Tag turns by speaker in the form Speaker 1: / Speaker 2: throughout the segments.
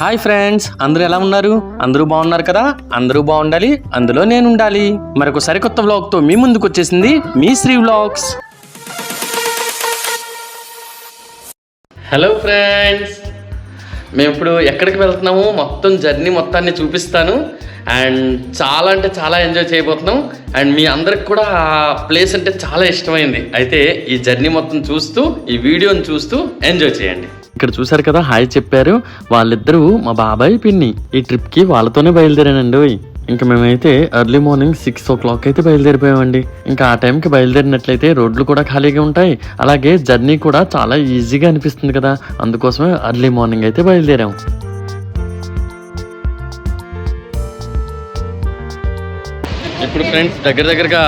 Speaker 1: Hi friends అందరూ ఎలా ఉన్నారు? అందరూ బాగున్నారు కదా? అందరూ బాగుండాలి అందులో నేను ఉండాలి మరొక సరికొత్త వ్లాగ్తో మీ ముందుకు వచ్చేసింది మీ శ్రీ వ్లాగ్స్ హలో ఫ్రెండ్స్ మేము ఇప్పుడు ఎక్కడికి వెళ్తున్నాము? మొత్తం జర్నీ మొత్తాన్ని చూపిస్తాను. అండ్ చాలా అంటే చాలా ఎంజాయ్ చేయబోతున్నాం. అండ్ మీ అందరికి కూడా ఆ ప్లేస్ అంటే చాలా ఇష్టమైంది. అయితే ఈ జర్నీ మొత్తం చూస్తూ ఈ వీడియోని చూస్తూ ఎంజాయ్ చేయండి. ఇక్కడ చూసారు కదా హాయ్ చెప్పారు. వాళ్ళిద్దరూ మా బాబాయ్ పిన్ని ఈ ట్రిప్కి వాళ్ళతోనే బయలుదేరానండి ఇంకా మేమైతే early morning six o'clock అయితే బయలుదేరిపోయామండి. ఇంకా ఆ టైంకి బయలుదేరినట్లయితే రోడ్లు కూడా ఖాళీగా ఉంటాయి. అలాగే జర్నీ కూడా చాలా ఈజీగా అనిపిస్తుంది కదా. అందుకోసమే ఎర్లీ మార్నింగ్ అయితే బయలుదేరాం. ఇప్పుడు ఫ్రెండ్స్ దగ్గర దగ్గరగా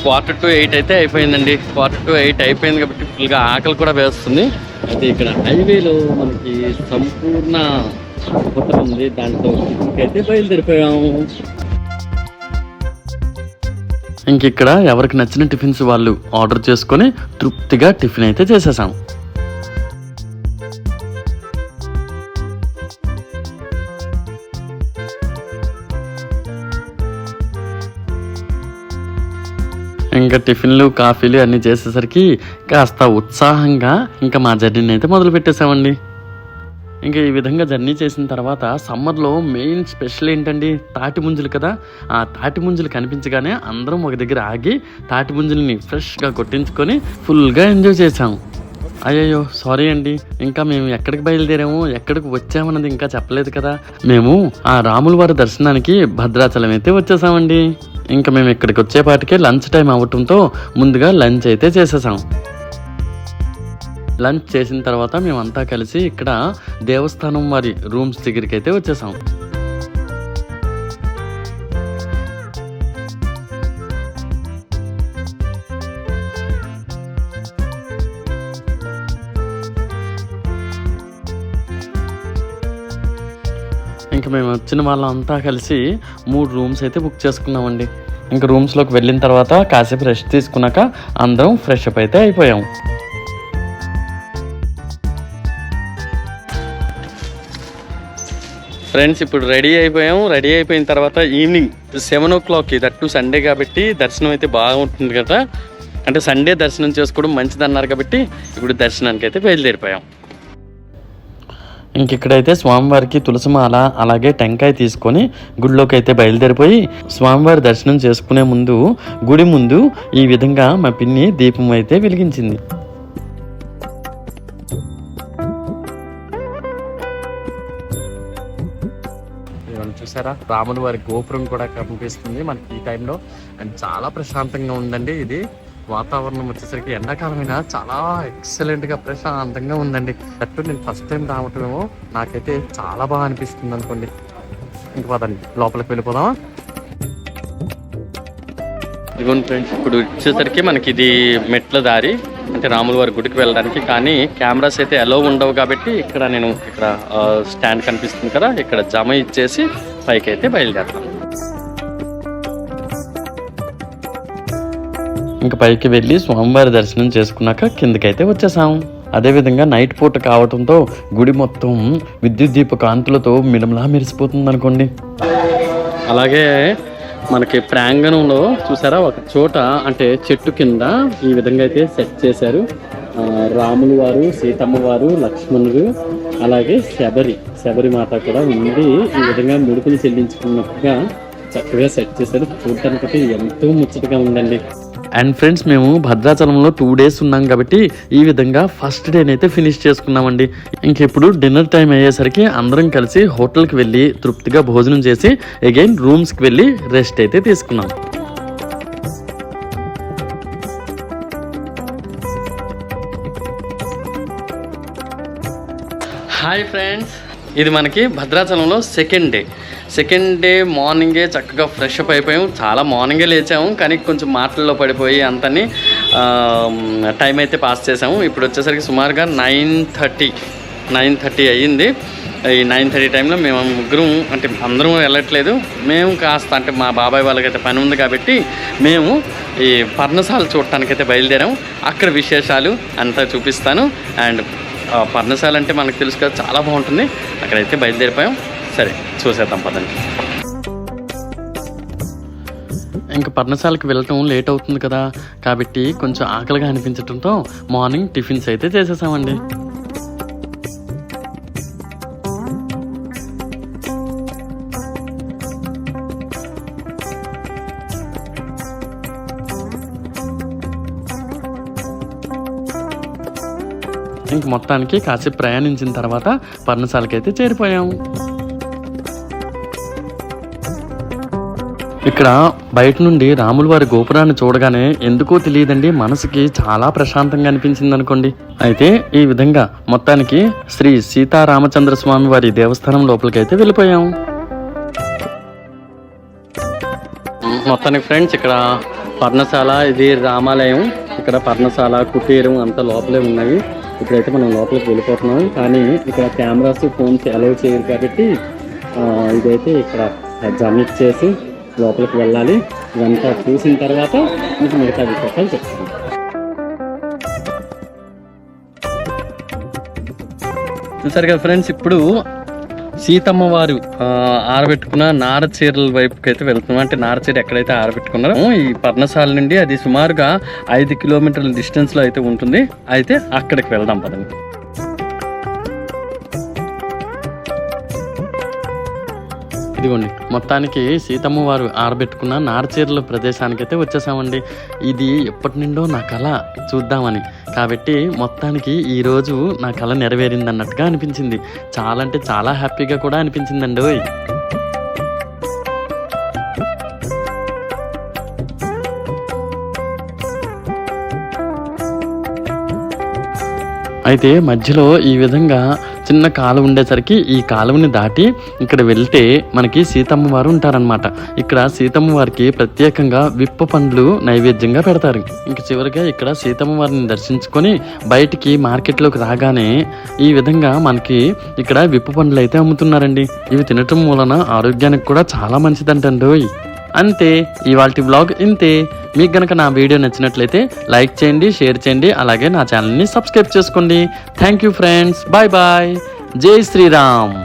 Speaker 1: క్వార్టర్ టు ఎయిట్ అయితే అయిపోయిందండి. క్వార్టర్ టు ఎయిట్ అయిపోయింది కాబట్టి ఫుల్గా ఆకలి కూడా వేస్తుంది. అయితే ఇక్కడ హైవేలో మనకి సంపూర్ణ హోటల్ ఉంది. దాంట్లో అయితే బయలుదేరిపోయాము. ఇంక ఇక్కడ ఎవరికి నచ్చిన టిఫిన్స్ వాళ్ళు ఆర్డర్ చేసుకొని తృప్తిగా టిఫిన్ అయితే చేసేసాం. ఇంకా టిఫిన్లు కాఫీలు అన్నీ చేసేసరికి కాస్త ఉత్సాహంగా ఇంకా మా జర్నీని అయితే మొదలు పెట్టేసామండి ఇంకా ఈ విధంగా జర్నీ చేసిన తర్వాత సమ్మర్లో మెయిన్ స్పెషల్ ఏంటండి? తాటి ముంజులు కదా. ఆ తాటి ముంజులు కనిపించగానే అందరం ఒక దగ్గర ఆగి తాటి ముంజుల్ని ఫ్రెష్గా కొట్టించుకొని ఫుల్గా ఎంజాయ్ చేసాం అయ్యయ్యో సారీ అండి. ఇంకా మేము ఎక్కడికి బయలుదేరాము? ఎక్కడికి వచ్చామన్నది ఇంకా చెప్పలేదు కదా. మేము ఆ రాముల వారి దర్శనానికి భద్రాచలం అయితే వచ్చేసామండి. ఇంకా మేము ఇక్కడికి వచ్చేపాటికే లంచ్ టైం అవ్వటంతో ముందుగా లంచ్ అయితే చేసేసాం. లంచ్ చేసిన తర్వాత మేమంతా కలిసి ఇక్కడ దేవస్థానం వారి రూమ్స్ దగ్గరికి అయితే వచ్చేసాం. ఇంకా మేము వచ్చిన వాళ్ళంతా కలిసి మూడు రూమ్స్ అయితే బుక్ చేసుకున్నామండి. ఇంకా రూమ్స్లోకి వెళ్ళిన తర్వాత కాసేపు రెస్ట్ తీసుకున్నాక అందరం ఫ్రెష్ అప్ అయితే అయిపోయాం. ఫ్రెండ్స్ ఇప్పుడు రెడీ అయిపోయాం. రెడీ అయిపోయిన తర్వాత ఈవినింగ్ సెవెన్ ఓ క్లాక్కి దట్టు సండే కాబట్టి దర్శనం అయితే బాగుంటుంది కదా. అంటే సండే దర్శనం చేసుకోవడం మంచిది అన్నారు కాబట్టి ఇప్పుడు దర్శనానికి అయితే బయలుదేరిపోయాం. ఇంక ఇక్కడైతే స్వామివారికి తులసిమాల అలాగే టెంకాయ తీసుకొని గుడిలోకి అయితే బయలుదేరిపోయి స్వామివారి దర్శనం చేసుకునే ముందు గుడి ముందు ఈ విధంగా మా పిన్ని దీపం అయితే వెలిగించింది. చూసారా? రాముని వారి గోపురం కూడా కనిపిస్తుంది మనకి ఈ టైంలో. అండ్ చాలా ప్రశాంతంగా ఉందండి ఇది. వాతావరణం వచ్చేసరికి ఎండాకాలమైనా? చాలా ఎక్సలెంట్గా ప్రశాంతంగా ఉందండి. అట్టు నేను ఫస్ట్ టైం రావటమేమో నాకైతే చాలా బాగా అనిపిస్తుంది అనుకోండి. ఇంక పదండి లోపలికి వెళ్ళిపోదామా? ఇదిగోండి ఫ్రెండ్స్ ఇప్పుడు వచ్చేసరికి మనకి ఇది మెట్ల దారి అంటే రాముల వారి గుడికి వెళ్ళడానికి. కానీ కెమెరాస్ అయితే ఎలో ఉండవు కాబట్టి ఇక్కడ నేను ఇక్కడ స్టాండ్ కనిపిస్తుంది కదా ఇక్కడ జమ ఇచ్చేసి పైకి అయితే బయలుదేరుతాను. ఇంకా పైకి వెళ్ళి స్వామివారి దర్శనం చేసుకున్నాక కిందకైతే వచ్చేసాం. అదేవిధంగా నైట్ పూట కావడంతో గుడి మొత్తం విద్యుత్ దీప కాంతులతో మిడంలా మెరిసిపోతుంది అనుకోండి. అలాగే మనకి ప్రాంగణంలో చూసారా? ఒక చోట అంటే చెట్టు కింద ఈ విధంగా అయితే సెట్ చేశారు. రాములు వారు సీతమ్మ వారు లక్ష్మణుడు అలాగే శబరి శబరి మాత కూడా ఉండి ఈ విధంగా ముడుపులు చెల్లించుకున్నట్టుగా చక్కగా సెట్ చేశారు. చూడటానికి ఎంతో ముచ్చటగా ఉందండి. అండ్ ఫ్రెండ్స్ మేము భద్రాచలంలో టూ డేస్ ఉన్నాం కాబట్టి ఈ విధంగా ఫస్ట్ డేనైతే ఫినిష్ చేసుకున్నామండి. ఇంకెప్పుడు డిన్నర్ టైం అయ్యేసరికి అందరం కలిసి హోటల్కి వెళ్ళి తృప్తిగా భోజనం చేసి అగైన్ రూమ్స్కి వెళ్ళి రెస్ట్ అయితే తీసుకున్నాం. హాయ్ ఫ్రెండ్స్ ఇది మనకి భద్రాచలంలో సెకండ్ డే సెకండ్ డే మార్నింగే చక్కగా ఫ్రెష్ అప్ అయిపోయాము చాలా మార్నింగే లేచాము కానీ కొంచెం మాటల్లో పడిపోయి అంతని టైం అయితే పాస్ చేసాము ఇప్పుడు వచ్చేసరికి సుమారుగా నైన్ థర్టీ నైన్ థర్టీ అయ్యింది. ఈ నైన్ థర్టీ టైంలో మేము ముగ్గురం అంటే అందరం వెళ్ళట్లేదు. మేము కాస్త అంటే మా బాబాయ్ వాళ్ళకైతే పని ఉంది కాబట్టి మేము ఈ పర్ణశాల చూడటానికైతే బయలుదేరాము అక్కడ విశేషాలు అంతా చూపిస్తాను. అండ్ పర్ణశాల అంటే మనకు తెలుసు కదా చాలా బాగుంటుంది. అక్కడైతే బయలుదేరిపోయాం. సరే చూసేద్దాం పదండి. ఇంకా పర్ణశాలకు వెళ్ళటం లేట్ అవుతుంది కదా కాబట్టి కొంచెం ఆకలిగా అనిపించడంతో మార్నింగ్ టిఫిన్స్ అయితే చేసేసామండి. ఇంక మొత్తానికి కాసేపు ప్రయాణించిన తర్వాత పర్ణశాలకైతే చేరిపోయాము ఇక్కడ బయట నుండి రాముల వారి గోపురాన్ని చూడగానే ఎందుకో తెలియదండి మనసుకి చాలా ప్రశాంతంగా అనిపించింది అనుకోండి. అయితే ఈ విధంగా మొత్తానికి శ్రీ సీతారామచంద్ర స్వామి వారి దేవస్థానం లోపలికైతే వెళ్ళిపోయాం. మొత్తానికి ఫ్రెండ్స్ ఇక్కడ పర్ణశాల ఇది రామాలయం. ఇక్కడ పర్ణశాల కుటీరం అంతా లోపలే ఉన్నాయి ఇప్పుడైతే మనం లోపలికి వెళ్ళిపోతున్నాం. కానీ ఇక్కడ కెమెరాస్ ఫోన్స్ అలౌ చేయరు కాబట్టి ఇదైతే ఇక్కడ జమిట్ చేసి లోపలికి వెళ్ళాలి. ఇదంతా చూసిన తర్వాత మీకు మిగతా విశేషాలు చెప్తాను. చూసారు కదా ఫ్రెండ్స్ ఇప్పుడు సీతమ్మ వారు ఆరబెట్టుకున్న నార చీరల వైపుకి అయితే వెళ్తున్నాం. అంటే నార చీర ఎక్కడైతే ఆరబెట్టుకున్నారో ఈ పర్ణశాల నుండి అది సుమారుగా ఐదు కిలోమీటర్ల డిస్టెన్స్లో అయితే ఉంటుంది. అయితే అక్కడికి వెళ్దాం పదండి. ఇదిగోండి మొత్తానికి సీతమ్మ వారు ఆరబెట్టుకున్న నారచీరల ప్రదేశానికి అయితే వచ్చేసామండి. ఇది ఎప్పటి నుండో నా కళ చూద్దామని. కాబట్టి మొత్తానికి ఈరోజు నా కళ నెరవేరింది అన్నట్టుగా అనిపించింది. చాలా అంటే చాలా హ్యాపీగా కూడా అనిపించిందండి ఓయ్. అయితే మధ్యలో ఈ విధంగా చిన్న కాలువ ఉండేసరికి ఈ కాలువని దాటి ఇక్కడ వెళ్తే మనకి సీతమ్మ వారు ఉంటారనమాట ఇక్కడ సీతమ్మ వారికి ప్రత్యేకంగా విప్ప పండ్లు నైవేద్యంగా పెడతారు. ఇంక చివరిగా ఇక్కడ సీతమ్మ వారిని దర్శించుకొని బయటికి మార్కెట్లోకి రాగానే ఈ విధంగా మనకి ఇక్కడ విప్ప పండ్లు అయితే అమ్ముతున్నారండి. ఇవి తినటం వలన ఆరోగ్యానికి కూడా చాలా మంచిదంటండోయ్. అంతే ఇవాళ బ్లాగ్ ఇంతే. మీకు గనక నా వీడియో నచ్చినట్లయితే లైక్ చేయండి షేర్ చేయండి అలాగే నా ఛానల్ని సబ్స్క్రైబ్ చేసుకోండి. Thank you friends. Bye bye. జై శ్రీరామ్.